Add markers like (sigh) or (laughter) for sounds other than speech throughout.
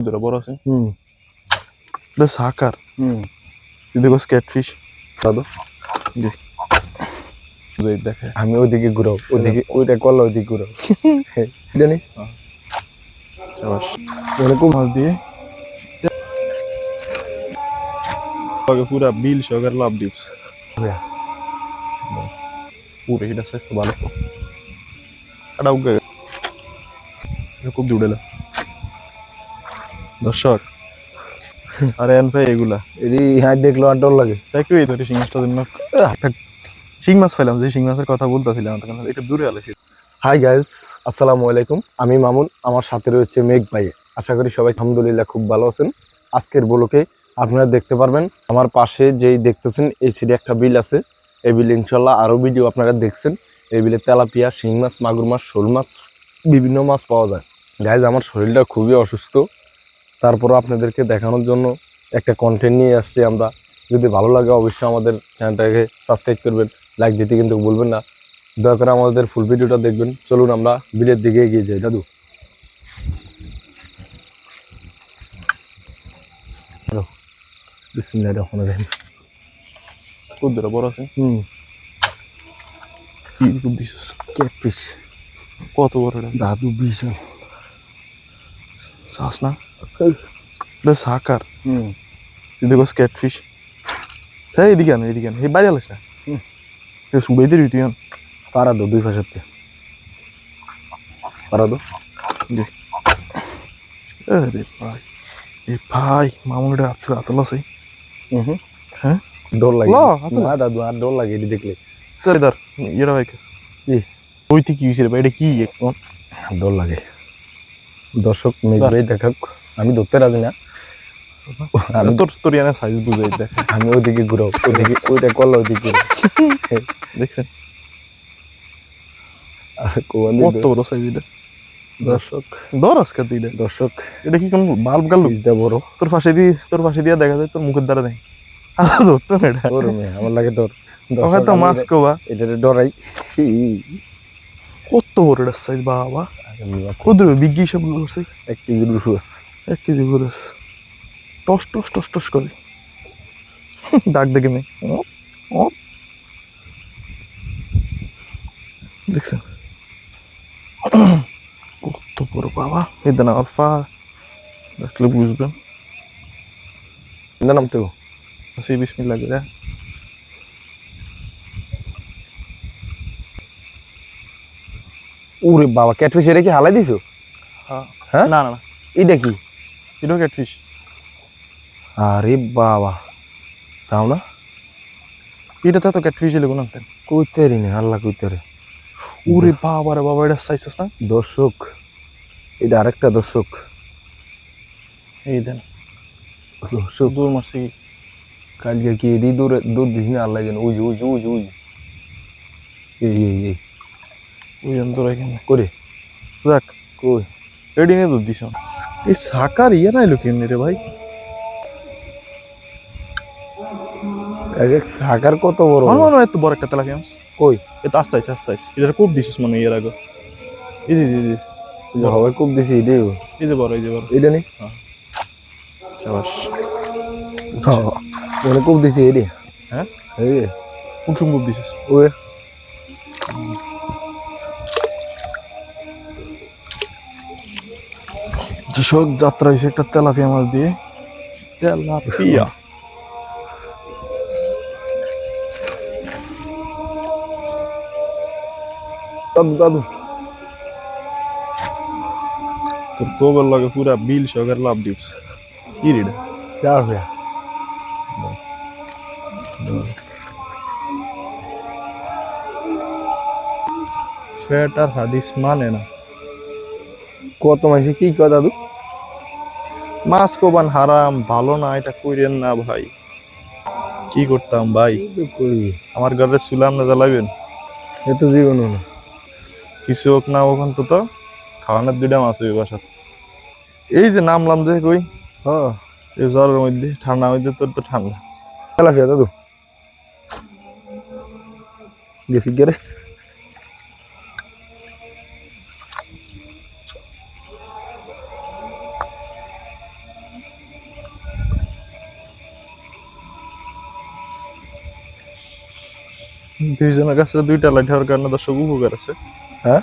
ধরে বড় আছে। হুম। এটা সাকার। হুম। দেখো দাদু। দেখে। আমি ওইদিকে ঘুরাও ওইদিকে ওইটা করলে ওইদিকে ঘুরাও। জানি। ওরকম মাছ দিয়ে আগে পুরা বিল সহকারে লাভ দিস হ্যাঁ। পুরো স্বাস্থ্য ভালো। এটা খুব দূরেলা দর্শক। আরে এন ভাই এগুলা। এটি হ্যাঁ দেখল আর ডর লাগে। চাকরি ধরে শিং মাছটার জন্য একটা শিং মাছ পেলাম যে শিং মাছের কথা বলতেছিলাম তখন এটা দূরে আলো হাই গাইজ আসসালামু আলাইকুম। আমি মামুন আমার সাথে রয়েছে মেঘ ভাই। আশা করি সবাই আলহামদুলিল্লাহ খুব ভালো আছেন। আজকের বলোকে আপনারা দেখতে পারবেন আমার পাশে যেই দেখতেছেন এই সাইডে একটা বিল আছে। এই বিল ইনশাল্লাহ আরও ভিডিও আপনারা দেখছেন। এই বিলে তেলাপিয়া শিং মাছ মাগুর মাছ শোল মাছ বিভিন্ন মাছ পাওয়া যায়। গাইজ আমার শরীরটা খুবই অসুস্থ। তারপরও আপনাদেরকে দেখানোর জন্য একটা কন্টেন্ট নিয়ে আসছি আমরা। যদি ভালো লাগে অবশ্যই আমাদের চ্যানেলটাকে সাবস্ক্রাইব করবেন লাইক দিতে কিন্তু ভুলবেন না। দয়া করে আমাদের ফুল ভিডিওটা দেখবেন। চলুন আমরা বিলের দিকে এগিয়ে যাই। দাদু। রহিম। বড় আছে? হুম। কত বড় দাদু বিশাল। শ্বাস না? সাকার হুম দেখো ক্যাটফিশ হ্যাঁ এদিকে আনো এদিকে আনো এই বাইরে আলিস না হুম। এটা সুবাই দিবি তুই আন পারা দো দুই পাশের পারা দো আরে ভাই এ ভাই মামুনিটা আত্মীয় আতলা সেই হুম হ্যাঁ? ডর লাগে ল, না দাদু আর ডর লাগে এটি দেখলে চল ধর ইয়েরা ভাই কি? ওই কি হয়েছে ভাই এটা কি একদম ডর লাগে দর্শক মেঘ ভাই দেখাক। আমি ধরতে রাজি না। আমি তোর তোর সাইজ বুঝাই দেখ। (laughs) আমি ওইদিকে ওইদিকে ওইটা করলে ওইদিকে (laughs) দেখছেন? কত বড় সাইজ এটা? দর্শক। ধর আজকে এটা। দর্শক। এটা কি কোন বাল্ব গাল? পিসটা বড়। তোর পাশে দিয়ে তোর পাশে দিয়ে দেখা যায় তোর মুখের দ্বারা নেই আলাদা ধরতো না এটা। ওর মেয়ে আমার লাগে ডর ওখানে তো মাছ কোবা এটাতে ডরাই। কত বড় এটা সাইজ বাবা। কত বিজ্ঞি সব করছে এক কেজি রুস এক কেজি করে টস টস টস টস করে। ডাক দেখে ও। দেখছেন? কত বড় বাবা। এই দেন আলফা দেখলে বুঝবেন। নাম তো। সেই বিসমিল্লা করে ওরে বাবা ক্যাটফিশ এটা কি হালাই দিছো? হ্যাঁ। হ্যাঁ? না না এটা কি? এটাও ক্যাটফিশ আরে বাবা। চাও না? এটাতে তো ক্যাটফিশ এলে কোনো আনতেন কইতে রি না আল্লাহ কইতে রে। ওরে বাবা রে বাবা এটা সাইজেস না? দর্শক এটা আরেকটা দর্শক। এই দেন। দর্শক। দূর মারছে কি? কালকে কি এডি দূরে দুধ দিস না আল্লাহ জানে। ওই যে ওই যে ওই যে ওই যে। এই এই এই। ওই অন্তর এখানে করে। যাক কই? এডি নিয়ে দুধ দিছ এই সাকার ইয়ে নাইলো কেমনি রে ভাই? এক এক সাকার কত বড়? আমার হয় এত বড় একটা তেলাপিয়া। মাছ কই এত আস্তে আস্তে আস্তে আস্তে। এটা খুব দিছিস মানে এর আগে। এই যে এই যে, এই খুব দিছি এটাই এই যে বড় এই যে বড়। এটা নেই চাবাস মনে খুব দিছি এটি হ্যাঁ? এই কোন সময় খুব দিছিস? ওই। কৃষক যাত্রা হয়েছে একটা তেলাপিয়া মাছ দিয়ে। তেলাপিয়া? দাদু দাদু। তোর গোবর লাগে পুরা বিল সহকারে লাভ দিস। কি রে এটা? যা হইয়া ফ্যাট আর হাদিস মানে না। কত মাসে কি কয় দাদু? মাছ কোবান হারাম ভালো না এটা কইরেন না ভাই। কি করতাম ভাই? আমার ঘরে চুলাম না জ্বালাবেন এত জীবন না। কিছু হোক না ওখান তো তো খাওয়ানোর দুইটা মাছ হইবে বাসাত। এই যে নামলাম যে কই হ্যাঁ। এই জ্বরের মধ্যে ঠান্ডার মধ্যে তোর তো ঠান্ডা। তেলাপিয়া দাদু গেছি গেরে দুইজনের কাছে দুইটা লাঠি হওয়ার কারণে দর্শক উপকার আছে। হ্যাঁ?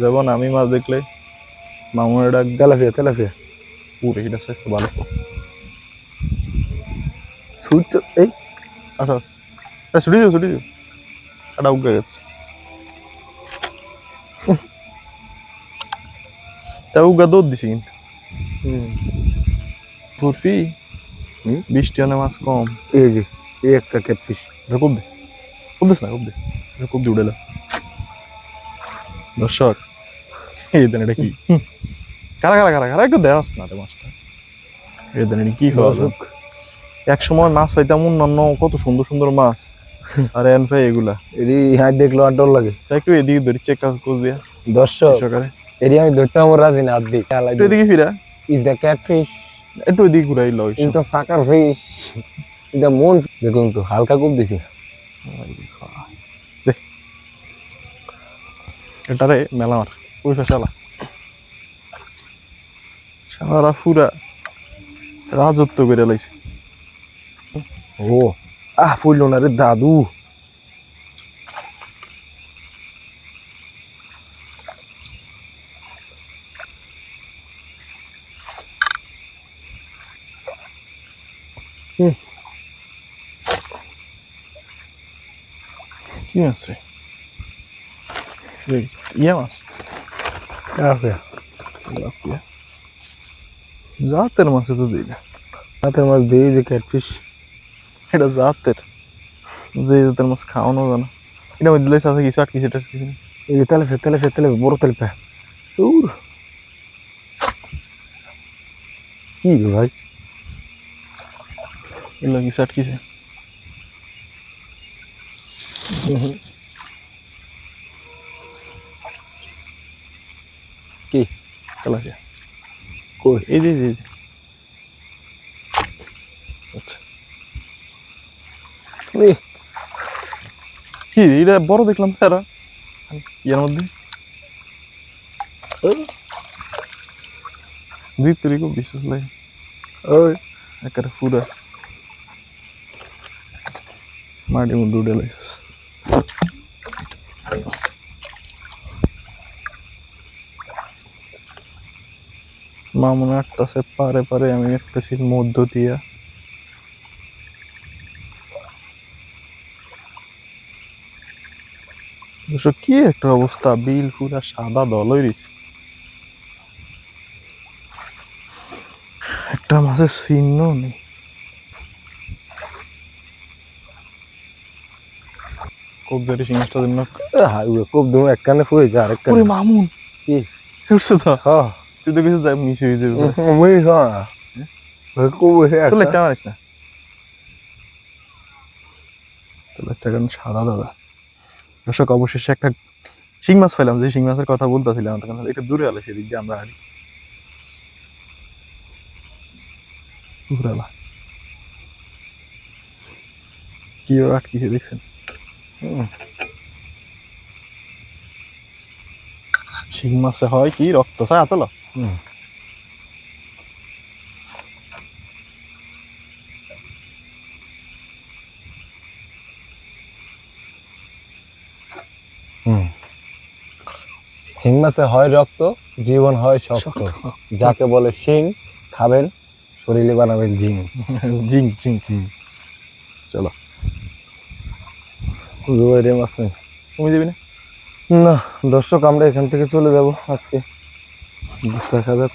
যেমন আমি মাছ দেখলে মামুনের ডাক তেলাপিয়া তেলাফিয়া পুরে এটা স্বাস্থ্য ভালো। সুইট এই? আচ্ছা আচ্ছা। ছুটি যাও ছুটি যাও এটা উগে গেছে। তা উগা দৌড় দিছি কিন্তু। ফুরফি? হুম? বৃষ্টি অনেক মাছ কম। এই যে এই একটা ক্যাটফিশ এটা খুব দে? খুব না খুব দে। খুব দিয়ে উড়েলাম দর্শক এই দেন এটা কি? কারা কারা কারা কারা? একটু দেওয়াস না রে মাছটা। এই দেন এটা কি খাওয়া? এক সময় মাছ পাইতাম অন্যান্য কত সুন্দর সুন্দর মাছ। আর এন ভাই এগুলা। এরি হ্যাঁ দেখল আর ডর লাগে। একটু এদিকে ধরি চেক কোচ দিয়া। দর্শক সকালে। এরি আমি ধরতে আমার রাজি না আদি একটু এদিকে ফিরা। ইজ দ্য ক্যাটফিশ একটু এদিকে ঘুরাই লও is the sucker fish is the moon দেখুন তো হালকা কূপ দিছি। দেখ এটারে মেলা মার পয়সা শালা। শালারা পুরা রাজত্ব করে লাইছে। ও। আহ ফুললো না রে দাদু। কি মাছ রে এই, ইয়ে মাছ তেলাপিয়া তেলাপিয়া। জাতের মাছে তো দিই না হাতের মাছ দিয়ে যে ক্যাটফিশ এটা জাতের যে জাতের মাছ খাওয়ানো জানা এটা মধ্যে লাইছে আছে কিছু আটকিছে টাটকিছে না। এই যে তেলাপিয়া তেলাপিয়া তেলাপিয়া বড় তেলাপিয়া দূর কি রে ভাই এগুলো কিছু আটকিছে কি? তেলাপিয়া কই? এই যে যে, আচ্ছা। কি এটা বড় দেখলাম তারা ইয়ার মধ্যে। তুই খুব বিশ্বাস লাগে। ওই। একেবারে পুরা। মাটি মুন্ডু উঠে লাইছিস মামুন আটটাছে পারে পারে আমি একটা সিট মধ্য দিয়া। দর্শক কি একটা অবস্থা বিল পুরা সাদা দলই একটা মাছের চিহ্ন নেই। কবজারি সিংহটা জন্য হাই খুব দূর এক কানে ফুয়ে যা আরেক ওরে কানে মামুন! কি? উঠছে তো। হ্যাঁ। তুই তো কিছু যাই মিশে হয়ে যাবে। মই হ্যাঁ। তোর একটা মারিস না। তোর একটা কারণ সাদা দাদা? দর্শক অবশেষে একটা শিং মাছ পাইলাম যে শিং মাছের কথা বলতেছিলাম তখন। একটু দূরে আলো সেদিক দিয়ে আমরা হারি দূরে আলা। কি আটকিছে দেখছেন? শিং মাছে হয় কি? রক্ত চায় আতলা হিং মাছে হয় রক্ত জীবন হয় শক্ত। যাকে বলে শিং খাবেন শরীরে বানাবেন জিং। (laughs) জিং জিং চলো। জোয়ারে মাছ নেই। তুমি দেবি না? না দর্শক আমরা এখান থেকে চলে যাব আজকে। দেখা যাক।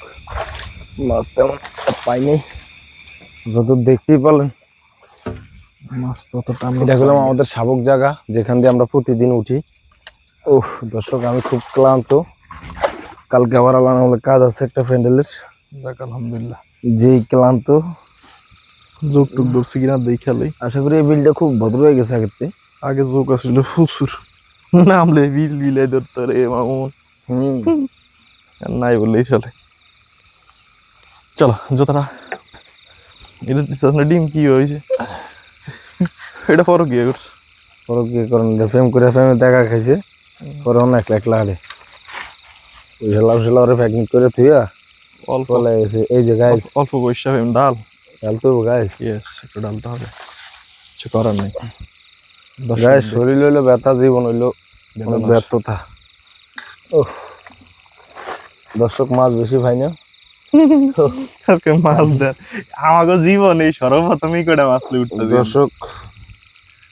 মাছ তেমন পাইনি। আপনারা তো দেখতেই পারলেন। মাছ ততটা এটা হলো আমাদের শাবক জায়গা যেখান দিয়ে আমরা প্রতিদিন উঠি। ও দর্শক আমি খুব ক্লান্ত। কালকে আবার আলাদা আমাদের কাজ আছে একটা প্যান্ডেলের যাক আলহামদুলিল্লাহ। যেই ক্লান্ত। যোগ টুক ধরছি কিনা দেখালে আশা করি এই বিলটা খুব ভদ্র হয়ে গেছে আগের থেকে। আগে যোগ আসছিল প্রচুর নামলে বিল বিলাই ধরতে রে মামুন হুম। নাই বললেই চলে। চলো যতটা এটা না ডিম কি হয়েছে? এটা পরও কি করছে। পরে কি করেন ফেম করে ফেমে দেখা খাইছে পরে অনেক একলা হারে ওই হেলাও সেলাও প্যাকিং করে থুইয়া অল্প। চলে গেছে। এই যে গাইস অল্প পয়সা ডাল। ডাল তো গাইস ইয়েস একটু ডালতে হবে। কিছু করার নেই। গায়ে শরীর হইল ব্যথা জীবন হইল ব্যর্থতা। উফ। দর্শক মাছ বেশি ভাই না? আজকে মাছ দেন। আমাকে জীবন এই সর্বপ্রথমই কটা মাছ উঠতে দর্শক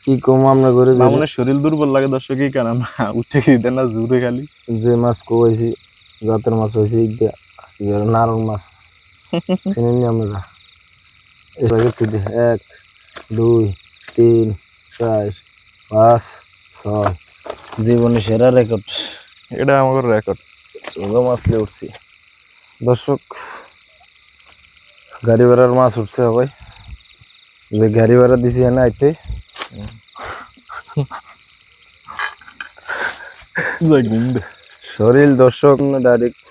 কি কম আমরা করে যে মামুনের শরীর দুর্বল লাগে দর্শকই কেন না উঠে দিতে না জুড়ে খালি। যে মাছ কোয়াইছি জাতের মাছ হয়েছে ইটা ইয়ার নারং মাছ। (laughs) চিনেন আমরা? এবারে তুই এক দুই তিন চার পাঁচ ছয়। জীবনে সেরা রেকর্ড এটা আমার রেকর্ড সোগা মাছ লিয়ে উঠছি। দর্শক গাড়ি ভাড়ার মাছ উঠছে সবাই যে গাড়ি ভাড়া দিছি এনে আইতে। যাই ঘুম দে। শরীর দর্শক ডাইরেক্ট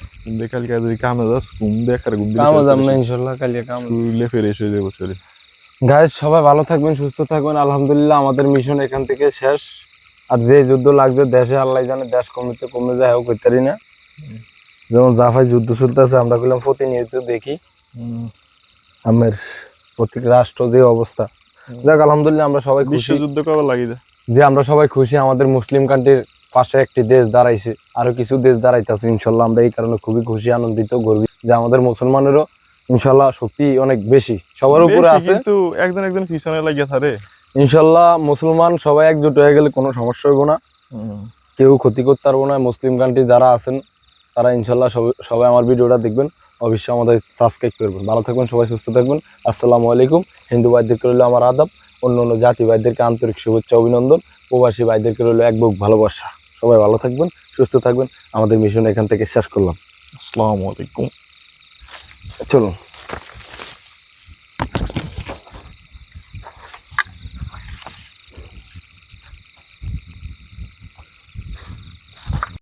কালকে যদি কামে যাস ঘুম দে আর ঘুম কামো যাম না ইনশাল্লাহ কালিয়া কাম শুইলে ফ্রেশ হয়ে যাব শরীর। গাইজ সবাই ভালো থাকবেন সুস্থ থাকবেন। আলহামদুলিল্লাহ আমাদের মিশন এখান থেকে শেষ। আর যে যুদ্ধ লাগছে দেশে আল্লাহ জানে দেশ কমিতে কমে যায় হোক করতে না। যেমন জাফাই যুদ্ধ চলতেছে আমরা করলাম প্রতিনিয়ত দেখি। আমের প্রত্যেক রাষ্ট্র যে অবস্থা। যাক আলহামদুলিল্লাহ আমরা সবাই খুশি। বিশ্বযুদ্ধ কবে লাগি যে আমরা সবাই খুশি আমাদের মুসলিম কান্ট্রির পাশে একটি দেশ দাঁড়াইছে আরও কিছু দেশ দাঁড়াইতেছে ইনশাল্লাহ আমরা এই কারণে খুবই খুশি আনন্দিত গর্বিত যে আমাদের মুসলমানেরও ইনশাল্লাহ শক্তি অনেক বেশি সবার উপরে আছে। কিন্তু একজন একজন পিছনে লাগিয়ে থাকে ইনশাল্লাহ মুসলমান সবাই একজোট হয়ে গেলে কোনো সমস্যা হইব না। কেউ ক্ষতি করতে পারব না মুসলিম কান্ট্রি যারা আছেন তারা ইনশাল্লাহ সবাই- সবাই আমার ভিডিওটা দেখবেন। অবশ্যই আমাদের সাবস্ক্রাইব করবেন ভালো থাকবেন সবাই সুস্থ থাকবেন। আসসালামু আলাইকুম। হিন্দু ভাইদেরকে রইল আমার আদাব। অন্য অন্য জাতি ভাইদেরকে আন্তরিক শুভেচ্ছা অভিনন্দন। প্রবাসী ভাইদেরকে রইল এক বুক ভালোবাসা। সবাই ভালো থাকবেন সুস্থ থাকবেন। আমাদের মিশন এখান থেকে শেষ করলাম। আসসালামু আলাইকুম। চলুন।